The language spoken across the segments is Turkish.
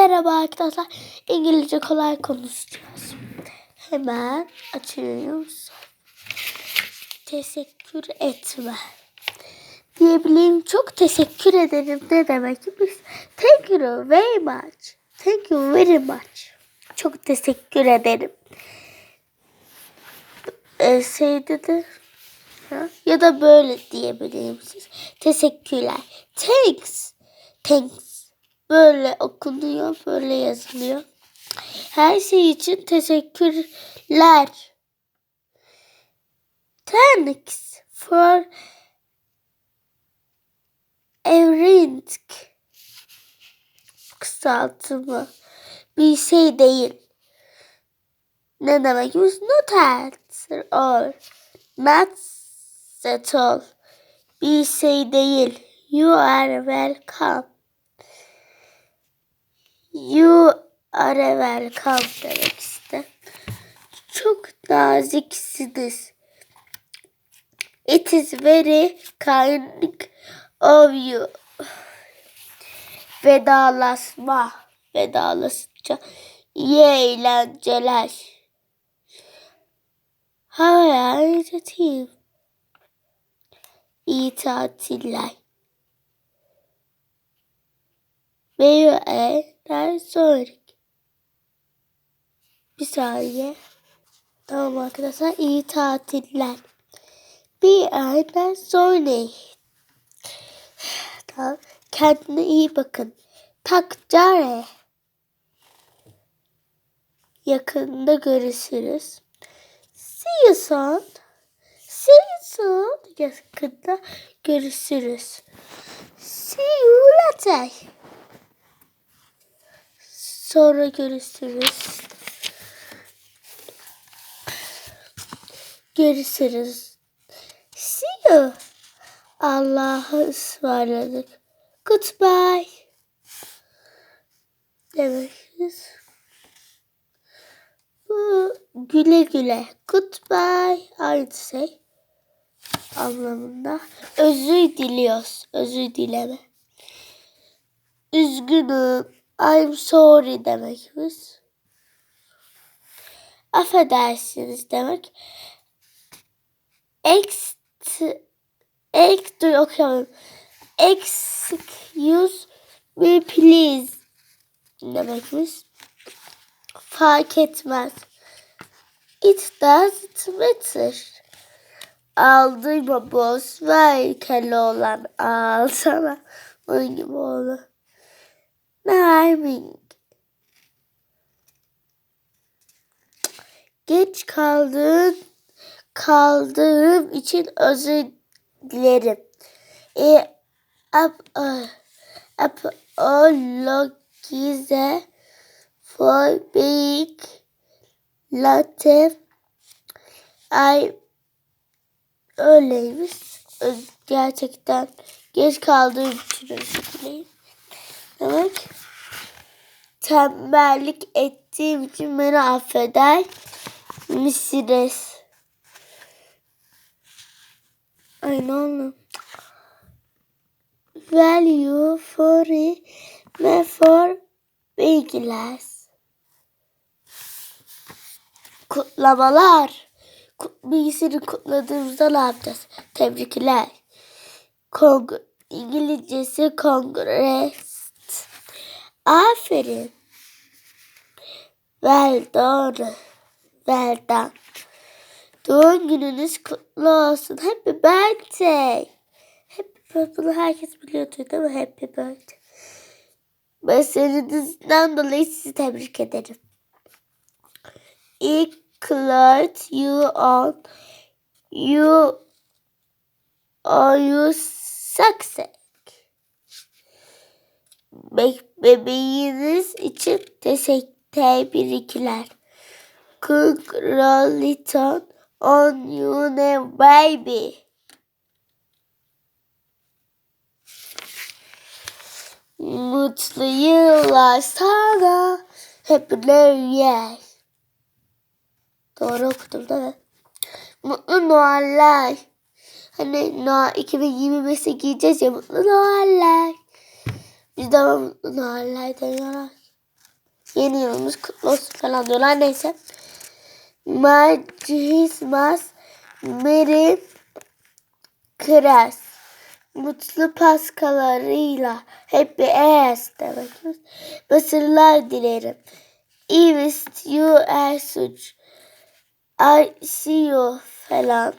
Merhaba arkadaşlar. İngilizce kolay konuşacağız. Hemen açıyoruz. Teşekkür etme. Diyebileyim çok teşekkür ederim. Ne demek? Biz thank you very much. Thank you very much. Çok teşekkür ederim. Ee, şey dedi. Ha? Ya da böyle diyebileyim siz. Teşekkürler. Thanks. Thanks. Böyle okunuyor, böyle yazılıyor. Her şey için teşekkürler. Thanks for everything. Kısaltımı. Bir şey değil. Ne demekmiş? Not at all. Not at all. Bir şey değil. You are welcome. You are welcome demek işte. Çok naziksiniz. It is very kind of you. Vedalaşma. Vedalaşınca iyi eğlenceler. Hayal team. İyi tatiller. Ve sonraki. Bir saniye. Tamam arkadaşlar iyi tatiller. Bir aydan sonra. Tamam. Kendine iyi bakın. Takcare. Yakında görüşürüz. See you soon. See you soon. Yakında görüşürüz. See you later. Sonra görüşürüz. Görüşürüz. See you. Allah'a ısmarladık. Goodbye. Demektir. Bu güle güle. Goodbye. Aynı şey. Anlamında. Özür diliyoruz. Özür dileme. Üzgünüm. I'm sorry demekmiş. Affedersiniz demek. Ex ex dur okuyamam. Excuse me please demekmiş. Fark etmez. It doesn't matter. Aldırma boz ver kelle olan al sana. Onun gibi olur. Timing. Geç kaldığın kaldığım için özür dilerim. E, ap, ap, apologize for being late. Ay öyleymiş. Gerçekten geç kaldığım için özür dilerim. Demek tembellik ettiğim için beni affeder misiniz? Ay ne oldu? Value for ve for bilgiler. Kutlamalar. Bilgisini kutladığımızda ne yapacağız? Tebrikler. Kong İngilizcesi kongres. Aferin. Well done. Well done. Doğum gününüz kutlu olsun. Happy birthday. Happy birthday. Bunu herkes biliyordu değil mi? Happy birthday. Başarınızdan dolayı sizi tebrik ederim. Include you on you are you success. Be bebeğiniz için teşekkür tebrikler. Congratulations on your new baby. Mutlu yıllar sana. New Year. Doğru okudum değil mi? Mutlu Noeller. Hani Noel 2025'e giyeceğiz ya mutlu Noeller. Biz de mutlu Noeller deniyorlar. Yeni yılımız kutlu olsun falan diyorlar. Neyse. Merry Christmas. Merry Christmas. Mutlu paskalarıyla Happy Ears demek. Başarılar dilerim. If you are such. I see you falan.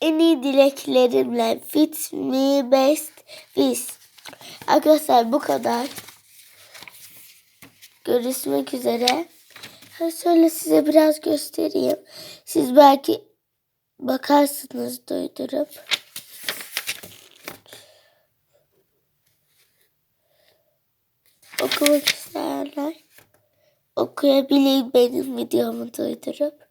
En iyi dileklerimle fit me best wish. Arkadaşlar bu kadar. Görüşmek üzere. Ha, Şöyle size biraz göstereyim. Siz belki bakarsınız duydurup. Okumak isteyenler okuyabilir benim videomu duydurup.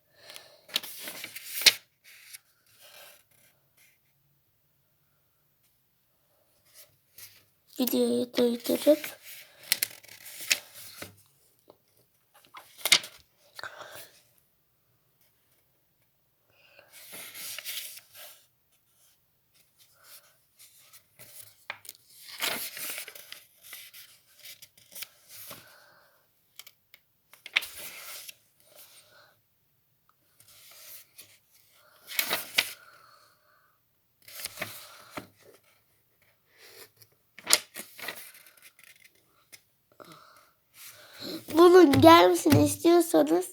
Videoyu duydurup. Bunun gelmesini istiyorsanız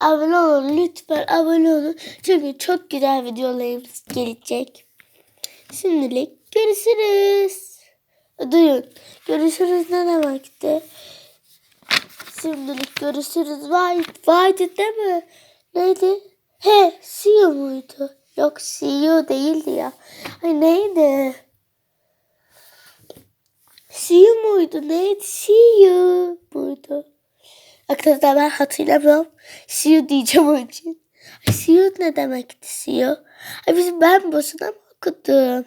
abone olun. Lütfen abone olun. Çünkü çok güzel videolarımız gelecek. Şimdilik görüşürüz. Duyun. Görüşürüz ne demekti? Şimdilik görüşürüz. Vay, vaydı değil mi? Neydi? He, see you muydu? Yok see you değildi ya. Ay neydi? See you muydu? Neydi? See you muydu? Arkadaşlar ben hatırlamıyorum. You diyeceğim onun için. You ne demekti? Ay biz ben boşuna mı okudum?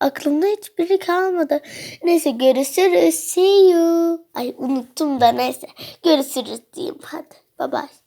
Aklımda hiçbiri kalmadı. Neyse görüşürüz. See you. Ay unuttum da neyse. Görüşürüz diyeyim hadi. Bye bye.